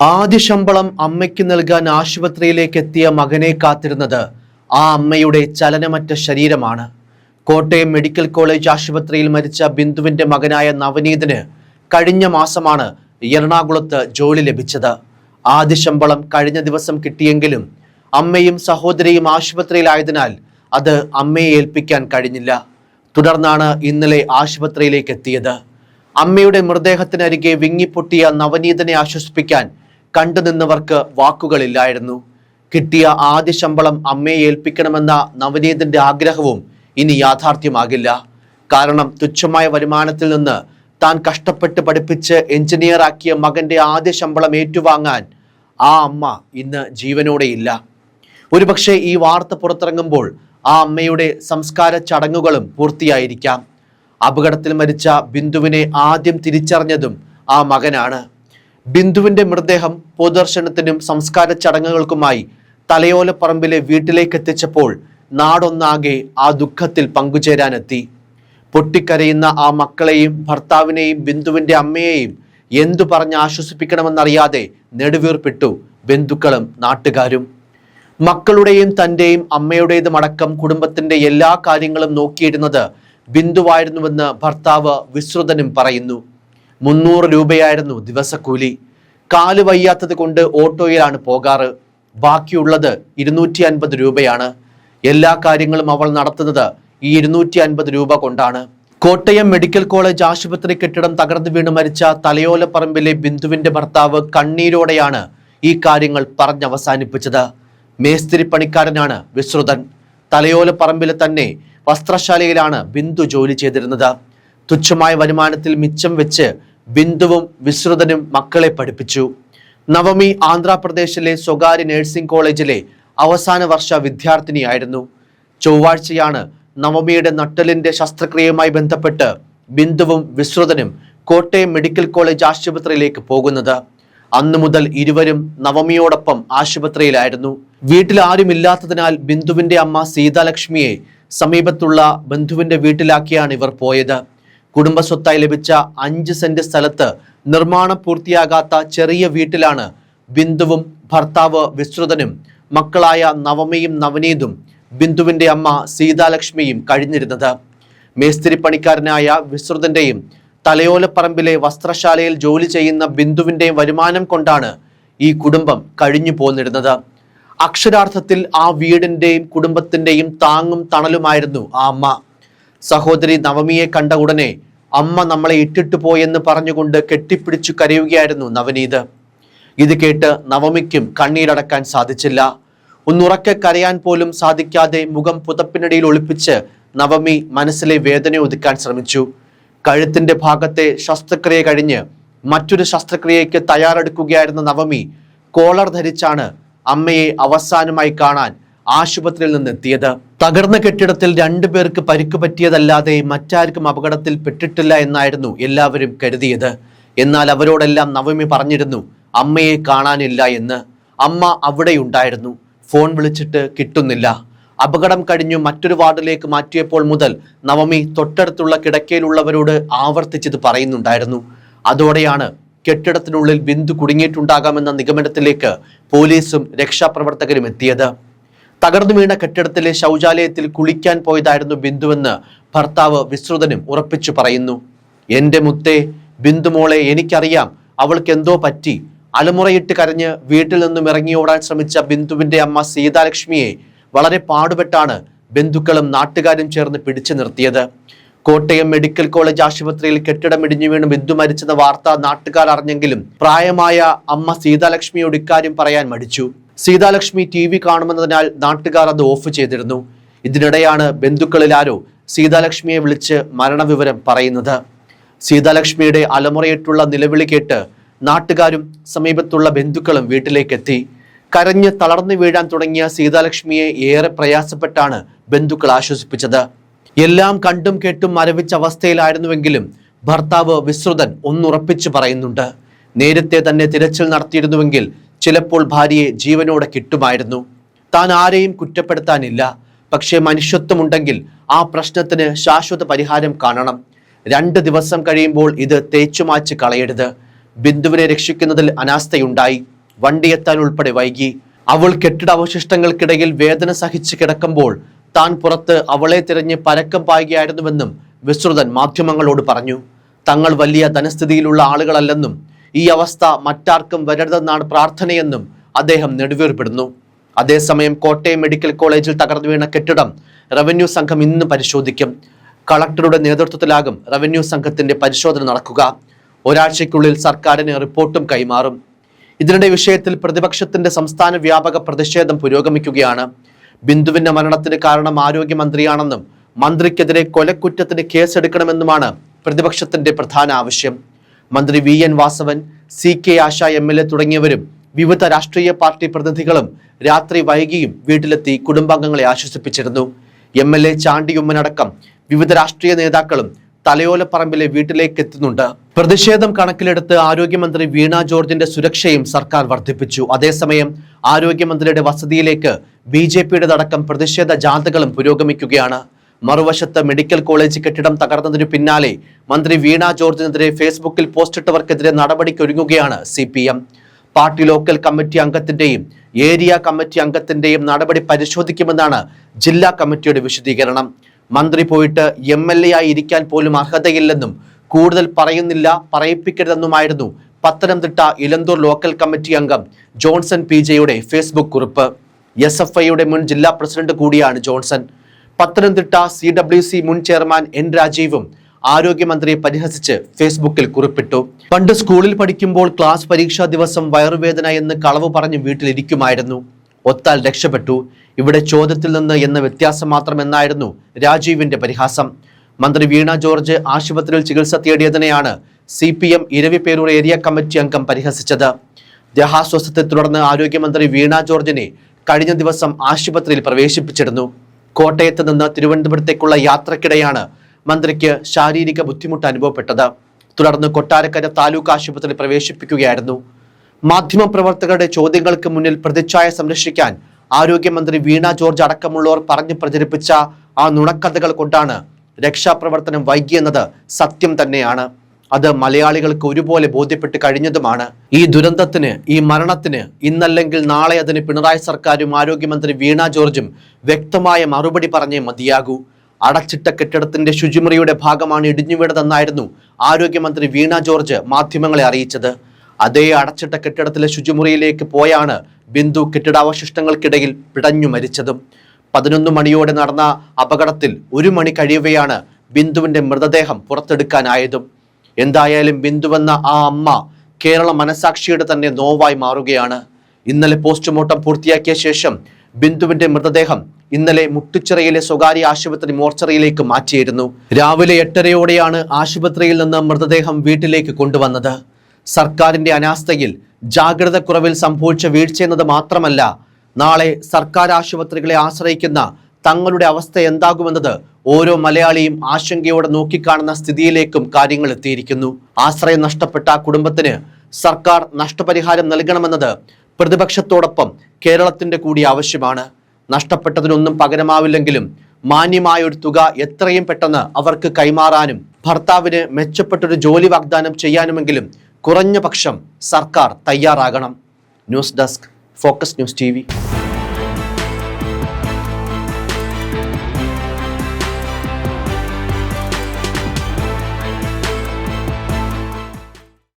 ആദ്യ ശമ്പളം അമ്മയ്ക്ക് നൽകാൻ ആശുപത്രിയിലേക്ക് എത്തിയ മകനെ കാത്തിരുന്നത് ആ അമ്മയുടെ ചലനമറ്റ ശരീരമാണ്. കോട്ടയം മെഡിക്കൽ കോളേജ് ആശുപത്രിയിൽ മരിച്ച ബിന്ദുവിന്റെ മകനായ നവനീതിന് കഴിഞ്ഞ മാസമാണ് എറണാകുളത്ത് ജോലി ലഭിച്ചത്. ആദ്യ ശമ്പളം കഴിഞ്ഞ ദിവസം കിട്ടിയെങ്കിലും അമ്മയും സഹോദരിയും ആശുപത്രിയിലായതിനാൽ അത് അമ്മയെ ഏൽപ്പിക്കാൻ കഴിഞ്ഞില്ല. തുടർന്നാണ് ഇന്നലെ ആശുപത്രിയിലേക്ക് എത്തിയത്. അമ്മയുടെ മൃതദേഹത്തിനരികെ വിങ്ങിപ്പൊട്ടിയ നവനീതനെ ആശ്വസിപ്പിക്കാൻ കണ്ടുനിന്നവർക്ക് വാക്കുകളില്ലായിരുന്നു. കിട്ടിയ ആദ്യ ശമ്പളം അമ്മയെ ഏൽപ്പിക്കണമെന്ന നവനീതന്റെ ആഗ്രഹവും ഇനി യാഥാർത്ഥ്യമാകില്ല. കാരണം തുച്ഛമായ വരുമാനത്തിൽ നിന്ന് താൻ കഷ്ടപ്പെട്ട് പഠിപ്പിച്ച് എഞ്ചിനീയറാക്കിയ മകന്റെ ആദ്യ ശമ്പളം ഏറ്റുവാങ്ങാൻ ആ അമ്മ ഇന്ന് ജീവനോടെയില്ല. ഒരുപക്ഷെ ഈ വാർത്ത പുറത്തിറങ്ങുമ്പോൾ ആ അമ്മയുടെ സംസ്കാര ചടങ്ങുകളും പൂർത്തിയായിരിക്കാം. അപകടത്തിൽ മരിച്ച ബിന്ദുവിനെ ആദ്യം തിരിച്ചറിഞ്ഞതും ആ മകനാണ്. ബിന്ദുവിന്റെ മൃതദേഹം പൊതുദർശനത്തിനും സംസ്കാര ചടങ്ങുകൾക്കുമായി തലയോലപ്പറമ്പിലെ വീട്ടിലേക്ക് എത്തിച്ചപ്പോൾ നാടൊന്നാകെ ആ ദുഃഖത്തിൽ പങ്കുചേരാനെത്തി. പൊട്ടിക്കരയുന്ന ആ മക്കളെയും ഭർത്താവിനെയും ബിന്ദുവിന്റെ അമ്മയെയും എന്തു പറഞ്ഞ് ആശ്വസിപ്പിക്കണമെന്നറിയാതെ നെടുവീർപ്പിട്ടു ബന്ധുക്കളും നാട്ടുകാരും. മക്കളുടെയും തന്റെയും അമ്മയുടേതും അടക്കം കുടുംബത്തിന്റെ എല്ലാ കാര്യങ്ങളും നോക്കിയിരുന്നത് ബിന്ദുവായിരുന്നുവെന്ന് ഭർത്താവ് വിശ്രുതനും പറയുന്നു. മുന്നൂറ് രൂപയായിരുന്നു ദിവസക്കൂലി. കാൽ വയ്യാത്തത് കൊണ്ട് ഓട്ടോയിലാണ് പോകാറ്. ബാക്കിയുള്ളത് ഇരുന്നൂറ്റി അൻപത് രൂപയാണ്. എല്ലാ കാര്യങ്ങളും അവൾ നടത്തുന്നത് ഈ ഇരുന്നൂറ്റി അൻപത് രൂപ കൊണ്ടാണ്. കോട്ടയം മെഡിക്കൽ കോളേജ് ആശുപത്രി കെട്ടിടം തകർന്നു വീണ് മരിച്ച തലയോലപ്പറമ്പിലെ ബിന്ദുവിന്റെ ഭർത്താവ് കണ്ണീരോടെയാണ് ഈ കാര്യങ്ങൾ പറഞ്ഞവസാനിപ്പിച്ചത്. മേസ്തിരി പണിക്കാരനാണ് വിശ്രുതൻ. തലയോലപ്പറമ്പിലെ തന്നെ വസ്ത്രശാലയിലാണ് ബിന്ദു ജോലി ചെയ്തിരുന്നത്. തുച്ഛമായ വരുമാനത്തിൽ മിച്ചം വെച്ച് ബിന്ദുവും വിശ്രുതനും മക്കളെ പഠിപ്പിച്ചു. നവമി ആന്ധ്രാപ്രദേശിലെ സ്വകാര്യ നഴ്സിംഗ് കോളേജിലെ അവസാന വർഷ വിദ്യാർത്ഥിനിയായിരുന്നു. ചൊവ്വാഴ്ചയാണ് നവമിയുടെ നട്ടലിന്റെ ശസ്ത്രക്രിയയുമായി ബന്ധപ്പെട്ട് ബിന്ദുവും വിശ്രുതനും കോട്ടയം മെഡിക്കൽ കോളേജ് ആശുപത്രിയിലേക്ക് പോകുന്നത്. അന്നു മുതൽ ഇരുവരും നവമിയോടൊപ്പം ആശുപത്രിയിലായിരുന്നു. വീട്ടിൽ ആരുമില്ലാത്തതിനാൽ ബിന്ദുവിന്റെ അമ്മ സീതാലക്ഷ്മിയെ സമീപത്തുള്ള ബന്ധുവിന്റെ വീട്ടിലാക്കിയാണ് ഇവർ പോയത്. കുടുംബസ്വത്തായി ലഭിച്ച അഞ്ച് സെന്റ് സ്ഥലത്ത് നിർമ്മാണം പൂർത്തിയാകാത്ത ചെറിയ വീട്ടിലാണ് ബിന്ദുവും ഭർത്താവ് വിശ്രുതനും മക്കളായ നവമയും നവനീതും ബിന്ദുവിന്റെ അമ്മ സീതാലക്ഷ്മിയും കഴിഞ്ഞിരുന്നത്. മേസ്തിരി പണിക്കാരനായ വിശ്രുതന്റെയും തലയോലപ്പറമ്പിലെ വസ്ത്രശാലയിൽ ജോലി ചെയ്യുന്ന ബിന്ദുവിന്റെയും വരുമാനം കൊണ്ടാണ് ഈ കുടുംബം കഴിഞ്ഞു പോന്നിരുന്നത്. അക്ഷരാർത്ഥത്തിൽ ആ വീടിന്റെയും കുടുംബത്തിന്റെയും താങ്ങും തണലുമായിരുന്നു ആ അമ്മ. സഹോദരി നവമിയെ കണ്ട ഉടനെ അമ്മ നമ്മളെ ഇട്ടിട്ട് പോയെന്ന് പറഞ്ഞുകൊണ്ട് കെട്ടിപ്പിടിച്ചു കരയുകയായിരുന്നു നവനീത്. ഇത് കേട്ട് നവമിക്കും കണ്ണീരടക്കാൻ സാധിച്ചില്ല. ഒന്നുറക്കെ കരയാൻ പോലും സാധിക്കാതെ മുഖം പുതപ്പിനിടയിൽ ഒളിപ്പിച്ച് നവമി മനസ്സിലെ വേദന ഒതുക്കാൻ ശ്രമിച്ചു. കഴുത്തിന്റെ ഭാഗത്തെ ശസ്ത്രക്രിയ കഴിഞ്ഞ് മറ്റൊരു ശസ്ത്രക്രിയയ്ക്ക് തയ്യാറെടുക്കുകയായിരുന്ന നവമി കോളർ ധരിച്ചാണ് അമ്മയെ അവസാനമായി കാണാൻ ആശുപത്രിയിൽ നിന്നെത്തിയത്. തകർന്ന കെട്ടിടത്തിൽ രണ്ടു പേർക്ക് പരിക്ക് പറ്റിയതല്ലാതെ മറ്റാർക്കും അപകടത്തിൽ പെട്ടിട്ടില്ല എന്നായിരുന്നു എല്ലാവരും കരുതിയത്. എന്നാൽ അവരോടെല്ലാം നവമി പറഞ്ഞിരുന്നു അമ്മയെ കാണാനില്ല എന്ന്. അമ്മ അവിടെയുണ്ടായിരുന്നു. ഫോൺ വിളിച്ചിട്ട് കിട്ടുന്നില്ല. അപകടം കഴിഞ്ഞു മറ്റൊരു വാർഡിലേക്ക് മാറ്റിയപ്പോൾ മുതൽ നവമി തൊട്ടടുത്തുള്ള കിടക്കയിലുള്ളവരോട് ആവർത്തിച്ചത് പറയുന്നുണ്ടായിരുന്നു. അതോടെയാണ് കെട്ടിടത്തിനുള്ളിൽ ബിന്ദു കുടുങ്ങിയിട്ടുണ്ടാകാമെന്ന നിഗമനത്തിലേക്ക് പോലീസും രക്ഷാപ്രവർത്തകരും എത്തിയത്. തകർന്നു വീണ കെട്ടിടത്തിലെ ശൗചാലയത്തിൽ കുളിക്കാൻ പോയതായിരുന്നു ബിന്ദുവെന്ന് ഭർത്താവ് വിശ്രുതനും ഉറപ്പിച്ചു പറയുന്നു. എന്റെ മുത്തേ ബിന്ദുമോളെ എനിക്കറിയാം അവൾക്ക് എന്തോ പറ്റി. അലമുറയിട്ട് കരഞ്ഞ് വീട്ടിൽ നിന്നും ഇറങ്ങി ഓടാൻ ശ്രമിച്ച ബിന്ദുവിന്റെ അമ്മ സീതാലക്ഷ്മിയെ വളരെ പാടുപെട്ടാണ് ബന്ധുക്കളും നാട്ടുകാരും ചേർന്ന് പിടിച്ചു നിർത്തിയത്. കോട്ടയം മെഡിക്കൽ കോളേജ് ആശുപത്രിയിൽ കെട്ടിടം ഇടിഞ്ഞു വീണ് ബിന്ദു മരിച്ചെന്ന വാർത്ത നാട്ടുകാർ അറിഞ്ഞെങ്കിലും പ്രായമായ അമ്മ സീതാലക്ഷ്മിയോട് ഇക്കാര്യം പറയാൻ മടിച്ചു. സീതാലക്ഷ്മി ടി വി കാണുമെന്നതിനാൽ നാട്ടുകാർ അത് ഓഫ് ചെയ്തിരുന്നു. ഇതിനിടെയാണ് ബന്ധുക്കളിലാരോ സീതാലക്ഷ്മിയെ വിളിച്ച് മരണവിവരം പറയുന്നത്. സീതാലക്ഷ്മിയുടെ അലമുറയിട്ടുള്ള നിലവിളി കേട്ട് നാട്ടുകാരും സമീപത്തുള്ള ബന്ധുക്കളും വീട്ടിലേക്കെത്തി. കരഞ്ഞ് തളർന്നു വീഴാൻ തുടങ്ങിയ സീതാലക്ഷ്മിയെ ഏറെ പ്രയാസപ്പെട്ടാണ് ബന്ധുക്കൾ ആശ്വസിപ്പിച്ചത്. എല്ലാം കണ്ടും കേട്ടും മരവിച്ച അവസ്ഥയിലായിരുന്നുവെങ്കിലും ഭർത്താവ് വിശ്രുതൻ ഒന്നുറപ്പിച്ചു പറയുന്നുണ്ട്. നേരത്തെ തന്നെ തിരച്ചിൽ നടത്തിയിരുന്നുവെങ്കിൽ ചിലപ്പോൾ ഭാര്യയെ ജീവനോടെ കിട്ടുമായിരുന്നു. താൻ ആരെയും കുറ്റപ്പെടുത്താനില്ല. പക്ഷേ മനുഷ്യത്വമുണ്ടെങ്കിൽ ആ പ്രശ്നത്തിന് ശാശ്വത പരിഹാരം കാണണം. രണ്ട് ദിവസം കഴിയുമ്പോൾ ഇത് തേച്ചുമാച്ച് കളയരുത്. ബിന്ദുവിനെ രക്ഷിക്കുന്നതിൽ അനാസ്ഥയുണ്ടായി. വണ്ടിയെത്താൻ ഉൾപ്പെടെ വൈകി. അവൾ കെട്ടിട അവശിഷ്ടങ്ങൾക്കിടയിൽ വേദന സഹിച്ച് കിടക്കുമ്പോൾ താൻ പുറത്ത് അവളെ തിരഞ്ഞ് പരക്കം പായുകയായിരുന്നുവെന്നും വിശ്രുതൻ മാധ്യമങ്ങളോട് പറഞ്ഞു. തങ്ങൾ വലിയ ധനസ്ഥിതിയിലുള്ള ആളുകളല്ലെന്നും ഈ അവസ്ഥ മറ്റാർക്കും വരരുതെന്നാണ് പ്രാർത്ഥനയെന്നും അദ്ദേഹം നെടുവേർപ്പെടുന്നു. അതേസമയം കോട്ടയം മെഡിക്കൽ കോളേജിൽ തകർന്നു വീണ കെട്ടിടം റവന്യൂ സംഘം ഇന്ന് പരിശോധിക്കും. കളക്ടറുടെ നേതൃത്വത്തിലാകും റവന്യൂ സംഘത്തിന്റെ പരിശോധന നടക്കുക. ഒരാഴ്ചയ്ക്കുള്ളിൽ സർക്കാരിന് റിപ്പോർട്ടും കൈമാറും. ഇതിനിടെ വിഷയത്തിൽ പ്രതിപക്ഷത്തിന്റെ സംസ്ഥാന വ്യാപക പ്രതിഷേധം പുരോഗമിക്കുകയാണ്. ബിന്ദുവിന്റെ മരണത്തിന് കാരണം ആരോഗ്യമന്ത്രിയാണെന്നും മന്ത്രിക്കെതിരെ കൊലക്കുറ്റത്തിന് കേസെടുക്കണമെന്നുമാണ് പ്രതിപക്ഷത്തിന്റെ പ്രധാന ആവശ്യം. മന്ത്രി V N Vasavan C K Asha M L A തുടങ്ങിയവരും വിവിധ രാഷ്ട്രീയ പാർട്ടി പ്രതിനിധികളും രാത്രി വൈകിയും വീട്ടിലെത്തി കുടുംബാംഗങ്ങളെ ആശ്വസിപ്പിച്ചിരുന്നു. എം എൽ എ ചാണ്ടിയുമ്മനടക്കം വിവിധ രാഷ്ട്രീയ നേതാക്കളും തലയോലപ്പറമ്പിലെ വീട്ടിലേക്ക് എത്തുന്നുണ്ട്. പ്രതിഷേധം കണക്കിലെടുത്ത് ആരോഗ്യമന്ത്രി വീണ ജോർജിന്റെ സുരക്ഷയും സർക്കാർ വർദ്ധിപ്പിച്ചു. അതേസമയം ആരോഗ്യമന്ത്രിയുടെ വസതിയിലേക്ക് ബി ജെ പിയുടെതടക്കം പ്രതിഷേധ ജാഥകളും പുരോഗമിക്കുകയാണ്. മറുവശത്ത് മെഡിക്കൽ കോളേജ് കെട്ടിടം തകർന്നതിനു പിന്നാലെ മന്ത്രി വീണ ജോർജിനെതിരെ ഫേസ്ബുക്കിൽ പോസ്റ്റിട്ടവർക്കെതിരെ നടപടിക്കൊരുങ്ങുകയാണ് C P M party local committee അംഗത്തിന്റെയും area committee അംഗത്തിന്റെയും നടപടി പരിശോധിക്കുമെന്നാണ് ജില്ലാ കമ്മിറ്റിയുടെ വിശദീകരണം. മന്ത്രി പോയിട്ട് എം എൽ എ ആയി ഇരിക്കാൻ പോലും അർഹതയില്ലെന്നും കൂടുതൽ പറയുന്നില്ല പറയിപ്പിക്കരുതെന്നുമായിരുന്നു പത്തനംതിട്ട ഇലന്തൂർ ലോക്കൽ കമ്മിറ്റി അംഗം ജോൺസൺ പി ജെയുടെ ഫേസ്ബുക്ക് കുറിപ്പ്. എസ് എഫ് ഐയുടെ മുൻ ജില്ലാ പ്രസിഡന്റ് കൂടിയാണ് Johnson. Pathanamthitta C W C മുൻ ചെയർമാൻ എൻ രാജീവും ആരോഗ്യമന്ത്രിയെ പരിഹസിച്ച് ഫേസ്ബുക്കിൽ കുറിപ്പിട്ടു. പണ്ട് സ്കൂളിൽ പഠിക്കുമ്പോൾ ക്ലാസ് പരീക്ഷാ ദിവസം വയറുവേദന എന്ന് കളവ് പറഞ്ഞ് വീട്ടിലിരിക്കുമായിരുന്നു. ഒത്താൽ രക്ഷപ്പെട്ടു. ഇവിടെ ചോദ്യത്തിൽ നിന്ന് എന്ന വ്യത്യാസം മാത്രമെന്നായിരുന്നു രാജീവിന്റെ പരിഹാസം. മന്ത്രി വീണ ജോർജ് ആശുപത്രിയിൽ ചികിത്സ തേടിയതിനെയാണ് C P M Eraviperoor area committee അംഗം പരിഹസിച്ചത്. ദേഹാസ്വസ്ഥത്തെ തുടർന്ന് ആരോഗ്യമന്ത്രി വീണ ജോർജിനെ കഴിഞ്ഞ ദിവസം ആശുപത്രിയിൽ പ്രവേശിപ്പിച്ചിരുന്നു. കോട്ടയത്ത് നിന്ന് തിരുവനന്തപുരത്തേക്കുള്ള യാത്രക്കിടെയാണ് മന്ത്രിക്ക് ശാരീരിക ബുദ്ധിമുട്ട് അനുഭവപ്പെട്ടത്. തുടർന്ന് കൊട്ടാരക്കര താലൂക്ക് ആശുപത്രിയിൽ പ്രവേശിപ്പിക്കുകയായിരുന്നു. മാധ്യമപ്രവർത്തകരുടെ ചോദ്യങ്ങൾക്ക് മുന്നിൽ പ്രതിച്ഛായ സംരക്ഷിക്കാൻ ആരോഗ്യമന്ത്രി വീണ ജോർജ് അടക്കമുള്ളവർ പറഞ്ഞു പ്രചരിപ്പിച്ച ആ നുണക്കഥകൾ കൊണ്ടാണ് രക്ഷാപ്രവർത്തനം വൈകിയെന്നത് സത്യം തന്നെയാണ്. അത് മലയാളികൾക്ക് ഒരുപോലെ ബോധ്യപ്പെട്ട് കഴിഞ്ഞതുമാണ്. ഈ ദുരന്തത്തിന് ഈ മരണത്തിന് ഇന്നല്ലെങ്കിൽ നാളെ അതിന് പിണറായി സർക്കാരും ആരോഗ്യമന്ത്രി വീണ ജോർജും വ്യക്തമായ മറുപടി പറഞ്ഞേ മതിയാകൂ. അടച്ചിട്ട കെട്ടിടത്തിന്റെ ശുചിമുറിയുടെ ഭാഗമാണ് ഇടിഞ്ഞു ഇടിഞ്ഞുവീണതെന്നായിരുന്നു ആരോഗ്യമന്ത്രി വീണ ജോർജ് മാധ്യമങ്ങളെ അറിയിച്ചത്. അതേ അടച്ചിട്ട കെട്ടിടത്തിലെ ശുചിമുറിയിലേക്ക് പോയാണ് ബിന്ദു കെട്ടിടാവശിഷ്ടങ്ങൾക്കിടയിൽ പിടഞ്ഞു മരിച്ചതും. പതിനൊന്ന് മണിയോടെ നടന്ന അപകടത്തിൽ ഒരു മണി കഴിയവെയാണ് ബിന്ദുവിന്റെ മൃതദേഹം പുറത്തെടുക്കാനായതും. എന്തായാലും ബിന്ദുവെന്ന ആ അമ്മ കേരള മനസാക്ഷിയുടെ തന്നെ നോവായി മാറുകയാണ്. ഇന്നലെ പോസ്റ്റ്മോർട്ടം പൂർത്തിയാക്കിയ ശേഷം ബിന്ദുവിന്റെ മൃതദേഹം ഇന്നലെ മുട്ടുച്ചിറയിലെ സ്വകാര്യ ആശുപത്രി മോർച്ചറിയിലേക്ക് മാറ്റിയിരുന്നു. രാവിലെ എട്ടരയോടെയാണ് ആശുപത്രിയിൽ നിന്ന് മൃതദേഹം വീട്ടിലേക്ക് കൊണ്ടുവന്നത്. സർക്കാരിന്റെ അനാസ്ഥയിൽ ജാഗ്രത കുറവിൽ സംഭവിച്ച വീഴ്ചയെന്നത് മാത്രമല്ല നാളെ സർക്കാർ ആശുപത്രികളെ ആശ്രയിക്കുന്ന തങ്ങളുടെ അവസ്ഥ എന്താകുമെന്നത് ഓരോ മലയാളിയും ആശങ്കയോടെ നോക്കിക്കാണുന്ന സ്ഥിതിയിലേക്കും കാര്യങ്ങൾ എത്തിയിരിക്കുന്നു. ആശ്രയം നഷ്ടപ്പെട്ട കുടുംബത്തിന് സർക്കാർ നഷ്ടപരിഹാരം നൽകണമെന്നത് പ്രതിപക്ഷത്തോടൊപ്പം കേരളത്തിന്റെ കൂടി ആവശ്യമാണ്. നഷ്ടപ്പെട്ടതിനൊന്നും പകരമാവില്ലെങ്കിലും മാന്യമായ ഒരു തുക എത്രയും പെട്ടെന്ന് അവർക്ക് കൈമാറാനും ഭർത്താവിന് മെച്ചപ്പെട്ടൊരു ജോലി വാഗ്ദാനം ചെയ്യാനുമെങ്കിലും കുറഞ്ഞ പക്ഷം സർക്കാർ തയ്യാറാകണം. News desk focus news T